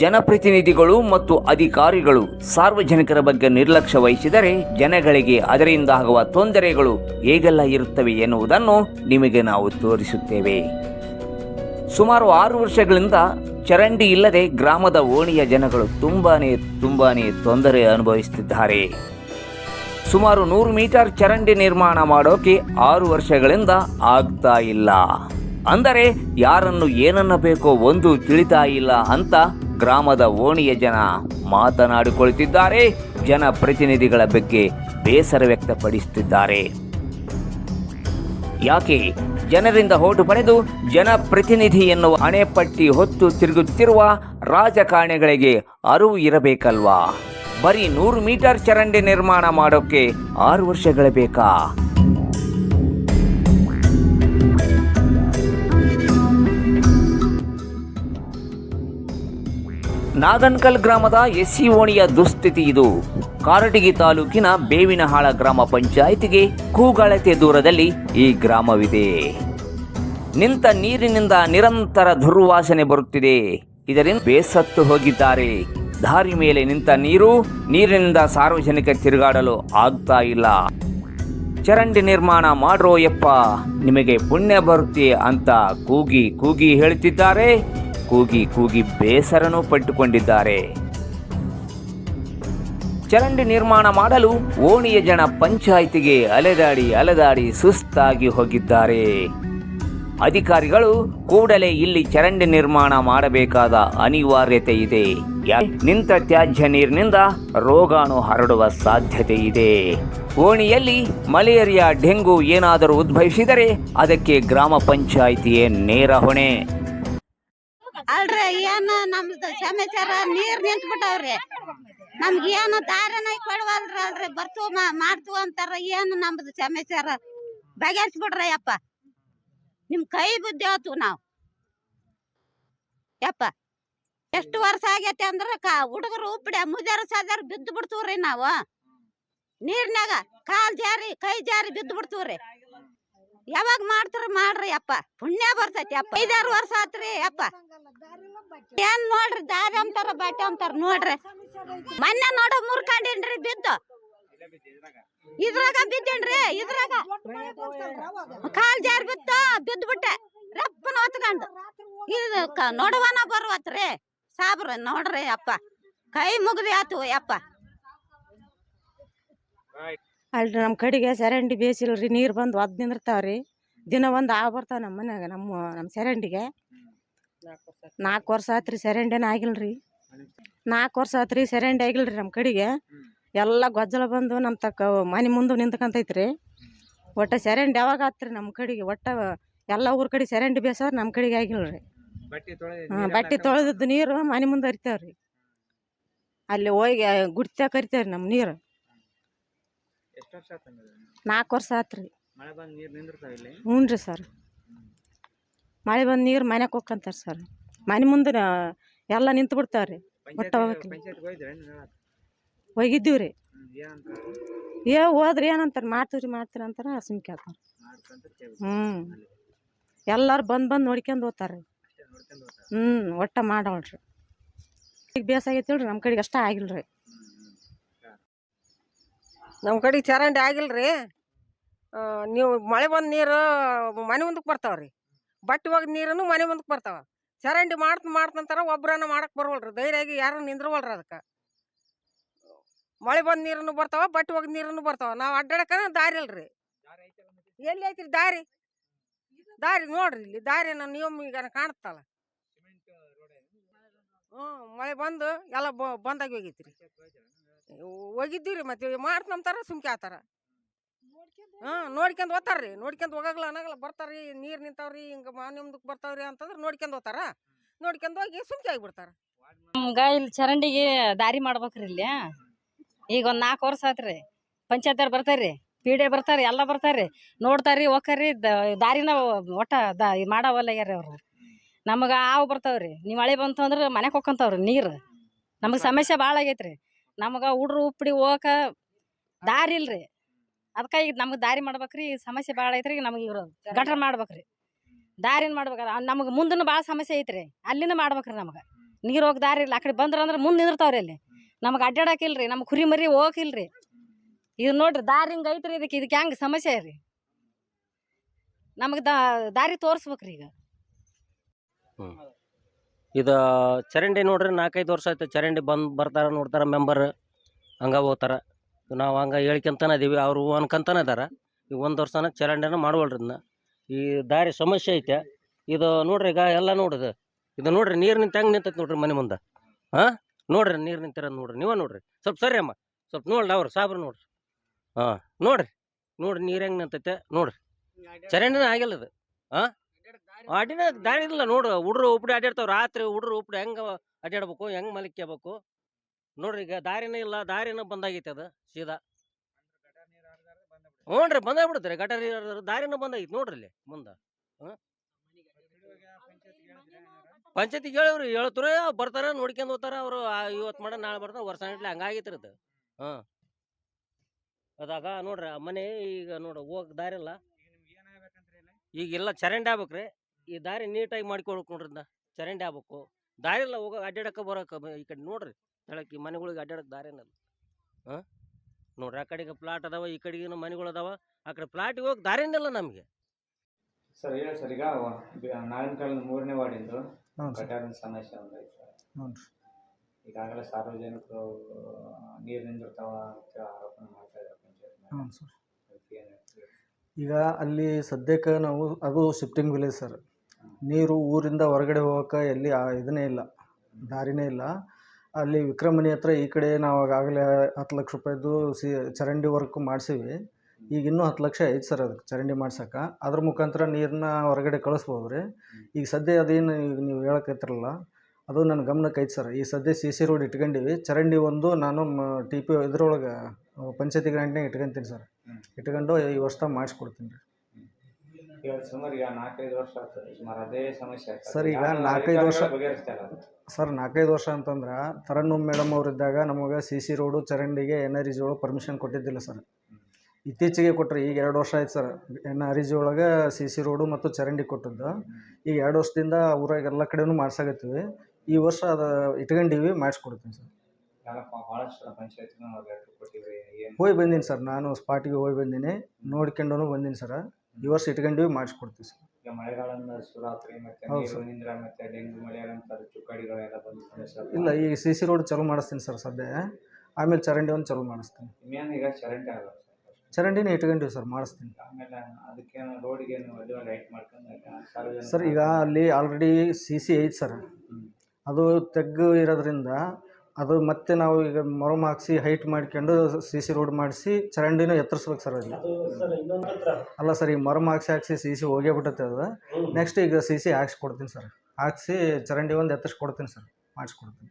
ಜನಪ್ರತಿನಿಧಿಗಳು ಮತ್ತು ಅಧಿಕಾರಿಗಳು ಸಾರ್ವಜನಿಕರ ಬಗ್ಗೆ ನಿರ್ಲಕ್ಷ್ಯ ವಹಿಸಿದರೆ ಜನಗಳಿಗೆ ಅದರಿಂದ ಆಗುವ ತೊಂದರೆಗಳು ಹೇಗೆಲ್ಲ ಇರುತ್ತವೆ ಎನ್ನುವುದನ್ನು ನಿಮಗೆ ನಾವು ತೋರಿಸುತ್ತೇವೆ. ಸುಮಾರು ಆರು ವರ್ಷಗಳಿಂದ ಚರಂಡಿ ಇಲ್ಲದೆ ಗ್ರಾಮದ ಓಣಿಯ ಜನಗಳು ತುಂಬಾನೇ ತುಂಬಾನೇ ತೊಂದರೆ ಅನುಭವಿಸುತ್ತಿದ್ದಾರೆ. ಸುಮಾರು ನೂರು ಮೀಟರ್ ಚರಂಡಿ ನಿರ್ಮಾಣ ಮಾಡೋಕೆ ಆರು ವರ್ಷಗಳಿಂದ ಆಗ್ತಾ ಇಲ್ಲ. ಅಂದರೆ ಯಾರನ್ನು ಏನನ್ನ ಬೇಕೋ ಒಂದು ತಿಳಿತಾ ಇಲ್ಲ ಅಂತ ಗ್ರಾಮದ ಓಣಿಯ ಜನ ಮಾತನಾಡಿಕೊಳ್ಳುತ್ತಿದ್ದಾರೆ. ಜನಪ್ರತಿನಿಧಿಗಳ ಬಗ್ಗೆ ಬೇಸರ ವ್ಯಕ್ತಪಡಿಸುತ್ತಿದ್ದಾರೆ. ಯಾಕೆ? ಜನರಿಂದ ಓಟು ಪಡೆದು ಜನಪ್ರತಿನಿಧಿ ಎನ್ನುವ ಹಣೆಪಟ್ಟಿ ಹೊತ್ತು ತಿರುಗುತ್ತಿರುವ ರಾಜಕಾರಣಿಗಳಿಗೆ ಅರಿವು ಇರಬೇಕಲ್ವಾ? ಬರೀ ನೂರು ಮೀಟರ್ ಚರಂಡಿ ನಿರ್ಮಾಣ ಮಾಡೋಕೆ ಆರು ವರ್ಷಗಳ ಬೇಕಾ? ನಾಗನ್ಕಲ್ ಗ್ರಾಮದ ಎಸ್ಸಿ ಓಣಿಯ ದುಸ್ಥಿತಿ ಇದು. ಕಾರಟಗಿ ತಾಲೂಕಿನ ಬೇವಿನಹಾಳ ಗ್ರಾಮ ಪಂಚಾಯಿತಿಗೆ ಕೂಗಳತೆ ದೂರದಲ್ಲಿ ಈ ಗ್ರಾಮವಿದೆ. ನಿಂತ ನೀರಿನಿಂದ ನಿರಂತರ ದುರ್ವಾಸನೆ ಬರುತ್ತಿದೆ. ಇದರಿಂದ ಬೇಸತ್ತು ಹೋಗಿದ್ದಾರೆ. ದಾರಿ ಮೇಲೆ ನಿಂತ ನೀರು ನೀರಿನಿಂದ ಸಾರ್ವಜನಿಕ ತಿರುಗಾಡಲು ಆಗ್ತಾ ಇಲ್ಲ. ಚರಂಡಿ ನಿರ್ಮಾಣ ಮಾಡ್ರೋ ಯಪ್ಪ ನಿಮಗೆ ಪುಣ್ಯ ಬರುತ್ತೆ ಅಂತ ಕೂಗಿ ಕೂಗಿ ಹೇಳುತ್ತಿದ್ದಾರೆ ಕೂಗಿ ಕೂಗಿ ಬೇಸರನೂ ಪಟ್ಟುಕೊಂಡಿದ್ದಾರೆ. ಚರಂಡಿ ನಿರ್ಮಾಣ ಮಾಡಲು ಓಣಿಯ ಜನ ಪಂಚಾಯಿತಿಗೆ ಅಲೆದಾಡಿ ಅಲೆದಾಡಿ ಸುಸ್ತಾಗಿ ಹೋಗಿದ್ದಾರೆ. ಅಧಿಕಾರಿಗಳು ಕೂಡಲೇ ಇಲ್ಲಿ ಚರಂಡಿ ನಿರ್ಮಾಣ ಮಾಡಬೇಕಾದ ಅನಿವಾರ್ಯತೆ ಇದೆ. ನಿಂತ ತ್ಯಾಜ್ಯ ನೀರಿನಿಂದ ರೋಗಾಣು ಹರಡುವ ಸಾಧ್ಯತೆ ಇದೆ. ಓಣಿಯಲ್ಲಿ ಮಲೇರಿಯಾ, ಡೆಂಗು ಏನಾದರೂ ಉದ್ಭವಿಸಿದರೆ ಅದಕ್ಕೆ ಗ್ರಾಮ ಪಂಚಾಯಿತಿಯೇ ನೇರ ಹೊಣೆ. ಅಲ್ರಿ ಏನ್ ನಮ್ದು ಸಮಾಚಾರ ನೀರ್ ನಿಂತ್ ಬಿಟ್ಟವ್ರಿ ನಮ್ಗೆ ಏನು ದಾರನ ಕೊಡವಲ್ರಿ ಅಲ್ರಿ ಬರ್ತು ಮಾಡ್ತು ಅಂತಾರ, ಏನು ನಮ್ದು ಸಮಾಚಾರ? ಬಗೆಹರಿಸ್ಬಿಡ್ರಿ ಯಪ್ಪ ನಿಮ್ ಕೈ ಬುದ್ಧಿ ಆತು ನಾವು. ಯಪ್ಪ, ಎಷ್ಟು ವರ್ಷ ಆಗೈತೆ ಅಂದ್ರ ಕಾ, ಹುಡುಗರು ಉಪ್ಪಿಡ ಮುಜಾರ ಸಾಜಾರ ಬಿದ್ದು ಬಿಡ್ತೀವ್ರಿ ನಾವು. ನೀರ್ನಾಗ ಕಾಲ್ ಜಾರಿ, ಕೈ ಜಾರಿ ಬಿದ್ದು ಬಿಡ್ತೀವ್ರಿ. ಯಾವಾಗ ಮಾಡ್ತಾರ ಮಾಡ್ರಿ ಅಪ್ಪ. ಪುಣ್ಯ ಬರ್ತೈತಿ ಅಪ್ಪ. ಐದಾರು ವರ್ಷ ಆತ್ರಿ ಯಪ್ಪ ಏನ್ ನೋಡ್ರಿ, ದಾರಿ ಅಂತಾರ ಬಟ್ಟೆ ಅಂತಾರ, ನೋಡ್ರಿ. ಮೊನ್ನೆ ನೋಡೋ ಮುರ್ಕಂಡೇನ್ರಿ ಬಿದ್ದು. ಇದ್ರಾಗ ಬಿದ್ದೇನ್ರಿ, ಇದ್ರಾಗ. ಕಾಲ್ ಜಾರ್ ಬಿದ್ದು ಬಿಟ್ಟೆ ರಪ್ಪನ ಹೊತ್ಕೊಂಡು. ಇದು ನೋಡುವನ ಬರ್ವತ್ರಿ. ಸಾಬ್ರ, ನೋಡ್ರಿ, ಅಪ್ಪ. ಕೈ ಮುಗ್ದಿ ಆತು, ಅಪ್ಪ. ಅಲ್ರಿ ನಮ್ಮ ಕಡೆಗೆ ಸೆರೆಂಡಿ ಬೇಸಿಲ್ರಿ, ನೀರು ಬಂದು ಒದ್ ನಿಂದಿರ್ತಾವ್ರಿ. ದಿನ ಒಂದು ಆ ಬರ್ತಾವ ನಮ್ಮ ಮನ್ಯಾಗ, ನಮ್ಮ ನಮ್ಮ ಚರಂಡಿಗೆ ನಾಲ್ಕು ವರ್ಷ ಆತ್ರಿ. ಆಗಿಲ್ಲ ಆಗಿಲ್ರಿ. ನಾಲ್ಕು ವರ್ಷ ಆತ್ರಿ ಆಗಿಲ್ಲ ಆಗಿಲ್ರಿ ನಮ್ಮ ಕಡೆಗೆ. ಎಲ್ಲ ಗೊಜ್ಜಲ ಬಂದು ನಮ್ಮ ತಕ್ಕ ಮನೆ ಮುಂದೆ ನಿಂತ್ಕಂತೈತ್ರಿ. ಒಟ್ಟ ಸೆರೆಂಡ್ ಯಾವಾಗ ಆತ್ರಿ ನಮ್ಮ ಕಡೆಗೆ? ಒಟ್ಟ ಎಲ್ಲ ಊರ ಕಡೆ ಸೆರೆಂಡ್ ಬೇಸಾರ ನಮ್ಮ ಕಡೆಗೆ ಆಗಿಲ್ರಿ. ಹಾಂ ಬಟ್ಟೆ ತೊಳೆದದ್ದು ನೀರು ಮನೆ ಮುಂದೆ ಹರಿತಾವ್ರಿ. ಅಲ್ಲಿ ಹೋಗಿ ಗುಡ್ತ ಕರಿತಾವ್ರಿ ನಮ್ಮ ನೀರು. ನಾಲ್ಕು ವರ್ಷ ಆತ್ರಿ. ಹ್ಞೂ ರೀ ಸರ್. ಮಳೆ ಬಂದು ನೀರು ಮನೆಗೆ ಹೋಗ್ಕಂತಾರೆ ಸರ್. ಮನೆ ಮುಂದೆ ಎಲ್ಲ ನಿಂತು ಬಿಡ್ತಾವೆ ರೀ ಒಟ್ಟು ಹೋಗಿದ್ದೀವಿ ರೀ ಏ ಹೋದ್ರಿ ಏನಂತಾರೆ? ಮಾಡ್ತೀವಿ ಮಾಡ್ತೀರಿ ಅಂತಾರೆ ಸುಮ್ಕೆ ಹಾಕೋರು ಮಾಡ್ತಂತ ಕೇಳಿ ಹ್ಞೂ ಎಲ್ಲರೂ ಬಂದು ಬಂದು ನೋಡ್ಕೊಂಡು ಹೋಗ್ತಾರೆ ಹ್ಞೂ ಒಟ್ಟ ಮಾಡೋಳ್ರಿ ಈಗ ಬೇಸಾಗೈತಿ ನಮ್ಮ ಕಡೆಗೆ ಅಷ್ಟೇ ಆಗಿಲ್ರಿ. ರೀ ನಮ್ಮ ಕಡೆ ಚರಂಡಿ ಆಗಿಲ್ರಿ. ನೀವು ಮಳೆ ಬಂದ ನೀರು ಮನೆ ಮುಂದಕ್ಕೆ ಬರ್ತಾವ್ರಿ. ಬಟ್ಟೆ ಒಗ್ದ ನೀರನ್ನು ಮನೆ ಮುಂದಕ್ಕೆ ಬರ್ತಾವ. ಚರಂಡಿ ಮಾಡ್ತ ಮಾಡ್ತಂತಾರ ಒಬ್ಬರನ್ನ ಮಾಡಕ್ ಬರವಲ್ರಿ. ಧೈರ್ಯಾಗಿ ಯಾರು ನಿಂದ್ರವಲ್ರಿ ಅದಕ್ಕೆ. ಮಳೆ ಬಂದ ನೀರನ್ನು ಬರ್ತಾವ ಬಟ್ಟೆ ಒಗ್ದ ನೀರನ್ನು ಬರ್ತಾವ. ನಾವು ಅಡ್ಡಾಡಕ ದಾರಿ ಅಲ್ರಿ. ಎಲ್ಲಿ ಐತ್ರಿ ದಾರಿ? ದಾರಿ ನೋಡ್ರಿ ಇಲ್ಲಿ. ದಾರಿ ನಿಯಮ ಈಗ ಕಾಣುತ್ತಲ್ಲ. ಹ್ಞೂ ಮಳೆ ಬಂದು ಎಲ್ಲ ಬಂದಾಗಿ ಹೋಗೈತ್ರಿ. ಹೋಗಿದ್ದೀವಿ ರೀ ಮತ್ತೆ ಮಾಡ್ತಂತಾರ ಸುಮ್ಕೆ ಆತಾರ. ಹಾಂ ನೋಡ್ಕೊಂಡ್ ಹೋಗ್ತಾರ್ರಿ ನೋಡ್ಕೊಂಡ್ ಹೋಗಲ್ಲ ಅನ್ನಗಲ್ಲ ಬರ್ತಾರ್ರಿ ನೀರು ನಿಂತಾವ್ರಿ ಹಿಂಗೆ ಮಾನ್ಯಮ್ದಕ್ಕೆ ಮುಂದಕ್ಕೆ ಬರ್ತಾವ್ರಿ ಅಂತಂದ್ರೆ ನೋಡ್ಕೊಂಡ್ ಹೋಗ್ತಾರ ನೋಡ್ಕೊಂಡ್ ಹೋಗಿ ಸುಮ್ಕೆ ಆಗಿಬಿಡ್ತಾರ. ನಮ್ಗ ಇಲ್ಲಿ ಚರಂಡಿಗೆ ದಾರಿ ಮಾಡ್ಬೇಕ್ರಿ ಇಲ್ಲಿ. ಈಗ ಒಂದ್ ನಾಲ್ಕು ವರ್ಷ ಆತ್ರಿ. ಪಂಚಾಯತ್ ಬರ್ತಾರ್ರಿ ಪಿ ಡಿ ಬರ್ತಾರ್ರಿ ಎಲ್ಲ ಬರ್ತಾರ್ರಿ ನೋಡ್ತಾರ್ರಿ ಹೋಗ್ತಾರ್ರಿ ದ- ದಾರಿನ ಒಟ್ಟ ದ ಮಾಡವಲ್ಲ ಯಾರ ಅವ್ರು. ನಮಗ ಹಾವು ಬರ್ತಾವ್ರಿ. ನೀವು ಮಳೆ ಬಂತು ಅಂದ್ರೆ ಮನೆಗೆ ಹೋಗ್ಕೊಂತಾವ್ರಿ ನೀರು. ನಮಗೆ ಸಮಸ್ಯೆ ಭಾಳ ಆಗೈತ್ರಿ. ನಮಗೆ ಹುಡ್ರು ಉಪ್ಪಡಿ ಹೋಗಕ ದಾರಿ ಇಲ್ರಿ. ಅದಕ್ಕೆ ಈಗ ನಮ್ಗೆ ದಾರಿ ಮಾಡ್ಬೇಕ್ರಿ ಈ ಸಮಸ್ಯೆ ಭಾಳ ಐತ್ರಿ ಈಗ ನಮಗೆ ಇವರು ಗಟ್ರ ಮಾಡ್ಬೇಕ್ರಿ. ದಾರಿನ ಮಾಡ್ಬೇಕಲ್ಲ ನಮಗೆ ಮುಂದೂ ಭಾಳ ಸಮಸ್ಯೆ ಐತ್ರಿ ಅಲ್ಲಿನ ಮಾಡ್ಬೇಕ್ರಿ ನಮಗೆ. ನೀರು ಹೋಗಿ ದಾರಿ ಇಲ್ಲ ಆ ಕಡೆ ಬಂದ್ರ ಅಂದ್ರೆ ಮುಂದೆ ನಿಂದಿರ್ತಾವ್ರಿ ಅಲ್ಲಿ. ನಮಗೆ ರೀ ನಮ್ಗೆ ಕುರಿ ಮರಿ ಹೋಗಿಲ್ರಿ ಇದು ನೋಡ್ರಿ ದಾರಿ ಹಿಂಗೆ ಐತ್ರಿ ಇದಕ್ಕೆ ಇದಕ್ಕೆ ಹೆಂಗೆ ಸಮಸ್ಯೆ ರೀ ನಮಗೆ ದಾರಿ ತೋರಿಸ್ಬೇಕ್ರಿ ಈಗ. ಇದು ಚರಂಡಿ ನೋಡ್ರಿ ನಾಲ್ಕೈದು ವರ್ಷ ಆಯ್ತು ಚರಂಡಿ ಬಂದು ಬರ್ತಾರ ನೋಡ್ತಾರ ಮೆಂಬರ್ ಹಂಗ ಹೋಗ್ತಾರ ನಾವು ಹಂಗೆ ಹೇಳ್ಕೊಂತಾನೆ ಇದೀವಿ, ಅವರು ಅನ್ಕೊಂತಾನೆ ಇದಾರೆ ಈ ಒಂದು ವರ್ಷನ ಚರಂಡಿನ ಮಾಡುವಲ್ರಿ ಇದನ್ನ ಈ ದಾರಿ ಸಮಸ್ಯೆ ಐತೆ. ಇದು ನೋಡ್ರಿ ಈಗ ಎಲ್ಲ ನೋಡಿದ. ಇದು ನೋಡ್ರಿ ನೀರು ನಿಂತ ಹೆಂಗೆ ನಿಂತೈತೆ ನೋಡ್ರಿ ಮನೆ ಮುಂದೆ. ಹಾಂ? ನೋಡ್ರಿ ನೀರು ನಿಂತಿರೋದು ನೋಡ್ರಿ. ನೀವೇ ನೋಡ್ರಿ. ಸ್ವಲ್ಪ ಸರಿ ಅಮ್ಮ. ಸ್ವಲ್ಪ ನೋಡ್ರಿ ಅವ್ರು, ಸಾಬ್ರು ನೋಡ್ರಿ. ಹಾಂ, ನೋಡ್ರಿ. ನೋಡ್ರಿ ನೀರು ಹೆಂಗೆ ನಿಂತೈತೆ, ನೋಡ್ರಿ. ಚರಂಡಿನ ಆಗಿಲ್ಲ ಅದು. ಹಾಂ? ಅಡಿನ ದಾರಿ ಇಲ್ಲ ನೋಡ್ರಿ ಹುಡ್ರು ಉಪ್ಡಿ ಅಡ್ಡಾಡ್ತಾವೆ ರಾತ್ರಿ ಹುಡ್ರು ಉಪ್ಡಿ ಹೆಂಗೆ ಅಡ್ಡಾಡ್ಬೇಕು ಹೆಂಗೆ ಮಲಿಕೆಬೇಕು ನೋಡ್ರಿ ಈಗ ದಾರಿನೇ ಇಲ್ಲ. ದಾರಿನ ಬಂದಾಗೈತೆ ಅದು. ಸೀದಾ. ಹ್ಞೂ ರೀ ಬಂದೇ ಬಿಡುತ್ತೆ ಗಟರ್ ದಾರಿನ ಬಂದಾಗಿತ್ತು ನೋಡ್ರಿ ಇಲ್ಲಿ ಮುಂದೆ. ಪಂಚಾಯತಿ ಹೇಳಿವ್ರಿ ಹೇಳ್ತಾರೆ ಬರ್ತಾರ ನೋಡ್ಕೊಂಡ್ ಹೋಗ್ತಾರ ಅವರು ಇವತ್ತು ಮಾಡ ನಾಳೆ ಬರ್ತಾರ ವರ್ಷ ಗಂಟ್ಲೆ ಹಂಗಾಗೈತ್ರಿ ಅದು. ಹಾಂ ಅದಾಗ ನೋಡ್ರಿ ಆ ಮನೆ ಈಗ ನೋಡ್ರಿ ಹೋಗ ದಾರಿ ಇಲ್ಲ? ಈಗ ಎಲ್ಲ ಚರಂಡಿ ಆಗ್ಬೇಕ್ರಿ ಈ ದಾರಿ ನೀಟಾಗಿ ಮಾಡ್ಕೊಳ್ಬೇಕು ನೋಡ್ರಿ ಚರಂಡಿ ಆಗ್ಬೇಕು. ದಾರಿ ಇಲ್ಲ ಹೋಗೋ ಅಡ್ಡಾಡಕ್ಕೆ ಬರೋಕೆ ಈ ಕಡೆ ನೋಡ್ರಿ ಹೇಳಕ್ಕೆ ಈ ಮನೆಗಳಿಗೆ ಅಡ್ಡಾಡಕ್ಕೆ ದಾರಿನ ಇಲ್ಲ. ಹಾಂ ನೋಡ್ರಿ ಆ ಕಡೆಗೆ ಪ್ಲಾಟ್ ಅದಾವ ಈ ಕಡೆಗಿನ ಮನೆಗಳು ಅದಾವ ಆ ಕಡೆ ಪ್ಲಾಟಿಗೆ ಹೋಗಿ ದಾರಿನಿಲ್ಲ ನಮಗೆ. ಸರ್ ಹೇಳಿ ಸರ್ ಈಗ ನಾಳಿನ ಕಾಲದ ಮೂರನೇ ವಾರ್ಡಿಂದು ಹ್ಞೂ ಸರ್ ಗಟಾರಿನ ಸಮಸ್ಯೆ ಸರ್ ಹ್ಞೂ ರೀ ಈಗಾಗಲೇ ಸಾರ್ವಜನಿಕರು ನೀರು ನಿಂದಿರ್ತಾವ ಅಂತ ಆರೋಪ ಮಾಡ್ತಾ ಇದ್ದಾರೆ ಪಂಚಾಯತ್ ಹ್ಞೂ ಸರ್? ಈಗ ಅಲ್ಲಿ ಸದ್ಯಕ್ಕೆ ನಾವು ಅದು ಶಿಫ್ಟಿಂಗ್ ವಿಲೇಜ್ ಸರ್ ನೀರು ಊರಿಂದ ಹೊರಗಡೆ ಹೋಗೋಕೆ ಎಲ್ಲಿ ಆ ಇದನ್ನೇ ಇಲ್ಲ ದಾರಿನೇ ಇಲ್ಲ. ಅಲ್ಲಿ ವಿಕ್ರಮಣಿ ಹತ್ರ ಈ ಕಡೆ ನಾವು ಆಗಾಗಲೇ ಹತ್ತು ಲಕ್ಷ ರೂಪಾಯಿದು ಸಿ ಚರಂಡಿ ವರ್ಕ್ ಮಾಡಿಸೀವಿ. ಈಗ ಇನ್ನೂ ಹತ್ತು ಲಕ್ಷ ಐತೆ ಸರ್ ಅದಕ್ಕೆ ಚರಂಡಿ ಮಾಡ್ಸಕ್ಕೆ. ಅದ್ರ ಮುಖಾಂತರ ನೀರನ್ನ ಹೊರಗಡೆ ಕಳಿಸ್ಬೋದು ರೀ. ಈಗ ಸದ್ಯ ಅದೇನು ಈಗ ನೀವು ಹೇಳಕತ್ತಿರಲ್ಲ ಅದು ನನ್ನ ಗಮನಕ್ಕೆ ಐತೆ ಸರ್. ಈ ಸದ್ಯ ಸಿ ಸಿ ರೋಡ್ ಇಟ್ಕೊಂಡಿವಿ. ಚರಂಡಿ ಒಂದು ನಾನು ಟಿ ಪಿ ಇದ್ರೊಳಗೆ ಪಂಚಾಯತಿ ಗ್ರಾಂಟ್ನಾಗ ಇಟ್ಕೊಂತೀನಿ ಸರ್. ಇಟ್ಕೊಂಡು ಈ ವರ್ಷ ಮಾಡಿಸ್ಕೊಡ್ತೀನಿ ರೀ. ಈಗ ಸುಮಾರು ಈಗ ನಾಲ್ಕೈದು ವರ್ಷ ಆಗ್ತದೆ ಸುಮಾರು ಅದೇ ಸಮಸ್ಯೆ ಆಗ್ತದೆ ಸರ್, ಈಗ ಯಾರು ನಾಲ್ಕೈದು ವರ್ಷ- ಅಧಿಕಾರಿಗಳು ಬಗೆಹರಿಸ್ತಾ ಇಲ್ಲ ಅದು. ಸರ್ ನಾಲ್ಕೈದು ವರ್ಷ ಅಂತಂದ್ರೆ ತರಣ್ಣು ಮೇಡಮ್ ಅವರಿದ್ದಾಗ ನಮಗೆ ಸಿ ಸಿ ರೋಡು ಚರಂಡಿಗೆ ಎನ್ ಆರ್ ಒಳಗೆ ಪರ್ಮಿಷನ್ ಕೊಟ್ಟಿದ್ದಿಲ್ಲ ಸರ್. ಇತ್ತೀಚೆಗೆ ಕೊಟ್ಟರು ಈಗ ಎರಡು ವರ್ಷ ಆಯ್ತು sir. N R E G ಒಳಗೆ ಸಿ ಸಿ ರೋಡು ಮತ್ತು ಚರಂಡಿ ಕೊಟ್ಟದ್ದು. ಈಗ ಎರಡು ವರ್ಷದಿಂದ ಊರಾಗ ಎಲ್ಲ ಕಡೆನೂ ಮಾಡ್ಸಾಕತ್ತೀವಿ. ಈ ವರ್ಷ ಅದು ಇಟ್ಕೊಂಡಿವಿ ಮಾಡಿಸ್ಕೊಡ್ತೀನಿ ಸರ್. ಎಲ್ಲ ಬಹಳಷ್ಟು ಪಂಚಾಯತ್ಗೂ ನಾವು ಲೆಟ್ರ್ ಕೊಟ್ಟಿವಿ ಏನು ಹೋಗಿ ಬಂದೀನಿ ಸರ್ ನಾನು ಸ್ಪಾಟಿಗೆ ಹೋಗಿ ಬಂದೀನಿ. ನೋಡ್ಕೊಂಡು ಬಂದೀನಿ ಸರ್. ಈ ವರ್ಷ ಇಟ್ಕೊಂಡಿವಿ ಮಾಡಿಸ್ಕೊಡ್ತೀವಿ ಸರ್. ಈಗ ಮಳೆಗಾಲದ ಶಿವರಾತ್ರಿ ಮತ್ತೆ ಹೌದು ನೀರು ಸರ್. ನಿಂದ್ರ ಮತ್ತೆ ಡೆಂಗು ಮಲೇರಿಯಾ ಅಂತ ಚುಕ್ಕಾಡಿಗಳೆಲ್ಲ ಬಂದು ಸಮಸ್ಯೆ. ಇಲ್ಲ ಈಗ ಸಿ ಸಿ ರೋಡ್ ಚಾಲೂ ಮಾಡಿಸ್ತೀನಿ ಸರ್ ಸದ್ಯ. ಆಮೇಲೆ ಚರಂಡಿ ಒಂದು ಚಾಲೂ ಮಾಡಿಸ್ತೀನಿ. ಇನ್ನೇನು ಈಗ ಚರಂಡಿ ಆಗಲ್ಲ ಸರ್. ಚರಂಡಿನ ಇಟ್ಕೊಂಡಿವಿ ಸರ್ ಮಾಡಿಸ್ತೀನಿ. ಆಮೇಲೆ ಅದಕ್ಕೇನು ರೋಡಿಗೇನು ಅದು ಲೈಟ್ ಮಾಡ್ಕೊಂಡು ಸಾರ್ವಜನಿಕ ಸರ್ ಈಗ ಅಲ್ಲಿ ಆಲ್ರೆಡಿ ಸಿ ಸಿ ಐತೆ ಸರ್. ಅದು ತೆಗ್ಗು ಇರೋದ್ರಿಂದ ಅದು ಮತ್ತೆ ನಾವು ಈಗ ಮೊರಮ್ ಹಾಕ್ಸಿ ಹೈಟ್ ಮಾಡ್ಕೊಂಡು ಸಿ ಸಿ ರೋಡ್ ಮಾಡಿಸಿ ಚರಂಡಿನ ಎತ್ತರಿಸ್ಬೇಕು ಸರ್ ಅಲ್ಲಿ ಅಲ್ಲ ಸರ್ ಈಗ ಮರಮ್ ಹಾಕ್ಸಿ ಹಾಕ್ಸಿ ಸಿ ಸಿ ಹೋಗೇ ಬಿಟ್ಟೈತೆ ಅದು ನೆಕ್ಸ್ಟ್ ಈಗ ಸಿ ಸಿ ಹಾಕ್ಸಿ ಕೊಡ್ತೀನಿ ಸರ್ ಹಾಕ್ಸಿ ಚರಂಡಿ ಒಂದು ಎತ್ತರಿಸ್ಕೊಡ್ತೀನಿ ಸರ್ ಮಾಡಿಸ್ಕೊಡ್ತೀನಿ.